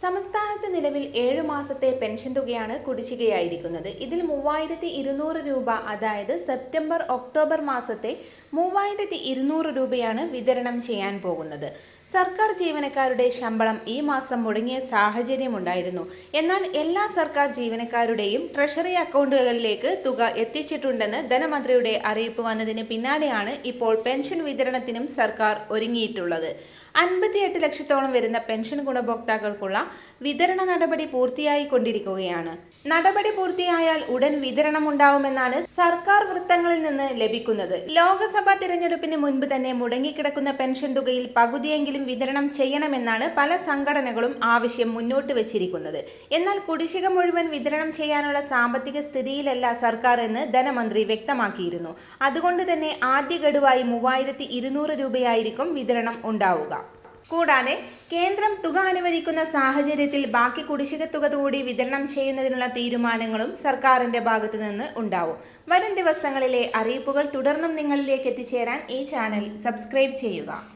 സംസ്ഥാനത്ത് നിലവിൽ ഏഴു മാസത്തെ പെൻഷൻ തുകയാണ് കുടിശ്ശികയായിരിക്കുന്നത്. ഇതിൽ മൂവായിരത്തി ഇരുന്നൂറ് രൂപ അതായത് സെപ്റ്റംബർ ഒക്ടോബർ മാസത്തെ മൂവായിരത്തി ഇരുന്നൂറ് രൂപയാണ് വിതരണം ചെയ്യാൻ പോകുന്നത്. സർക്കാർ ജീവനക്കാരുടെ ശമ്പളം ഈ മാസം മുടങ്ങിയ സാഹചര്യമുണ്ടായിരുന്നു. എന്നാൽ എല്ലാ സർക്കാർ ജീവനക്കാരുടെയും ട്രഷറി അക്കൗണ്ടുകളിലേക്ക് തുക എത്തിച്ചിട്ടുണ്ടെന്ന് ധനമന്ത്രിയുടെ അറിയിപ്പ് വന്നതിന് പിന്നാലെയാണ് ഇപ്പോൾ പെൻഷൻ വിതരണത്തിനും സർക്കാർ ഒരുങ്ങിയിട്ടുള്ളത്. അൻപത്തിയെട്ട് ലക്ഷത്തോളം വരുന്ന പെൻഷൻ ഗുണഭോക്താക്കൾക്കുള്ള വിതരണ നടപടി പൂർത്തിയായി കൊണ്ടിരിക്കുകയാണ്. നടപടി പൂർത്തിയായാൽ ഉടൻ വിതരണം ഉണ്ടാവുമെന്നാണ് സർക്കാർ വൃത്തങ്ങളിൽ നിന്ന് ലഭിക്കുന്നത്. ലോക്സഭാ തിരഞ്ഞെടുപ്പിന് മുൻപ് തന്നെ മുടങ്ങിക്കിടക്കുന്ന പെൻഷൻ തുകയിൽ പകുതിയെങ്കിലും വിതരണം ചെയ്യണമെന്നാണ് പല സംഘടനകളും ആവശ്യം മുന്നോട്ട് വച്ചിരിക്കുന്നത്. എന്നാൽ കുടിശ്ശിക മുഴുവൻ വിതരണം ചെയ്യാനുള്ള സാമ്പത്തിക സ്ഥിതിയിലല്ല സർക്കാർ എന്ന് ധനമന്ത്രി വ്യക്തമാക്കിയിരുന്നു. അതുകൊണ്ട് തന്നെ ആദ്യ ഗഡുവായി മൂവായിരത്തി രൂപയായിരിക്കും വിതരണം ഉണ്ടാവുക. കൂടാതെ കേന്ദ്രം തുക അനുവദിക്കുന്ന സാഹചര്യത്തിൽ ബാക്കി കുടിശ്ശിക തുക കൂടി വിതരണം ചെയ്യുന്നതിനുള്ള തീരുമാനങ്ങളും സർക്കാരിന്റെ ഭാഗത്തു നിന്ന് ഉണ്ടാവും. വരും ദിവസങ്ങളിലെ അറിയിപ്പുകൾ തുടർന്നും നിങ്ങളിലേക്ക് എത്തിച്ചേരാൻ ഈ ചാനൽ സബ്സ്ക്രൈബ് ചെയ്യുക.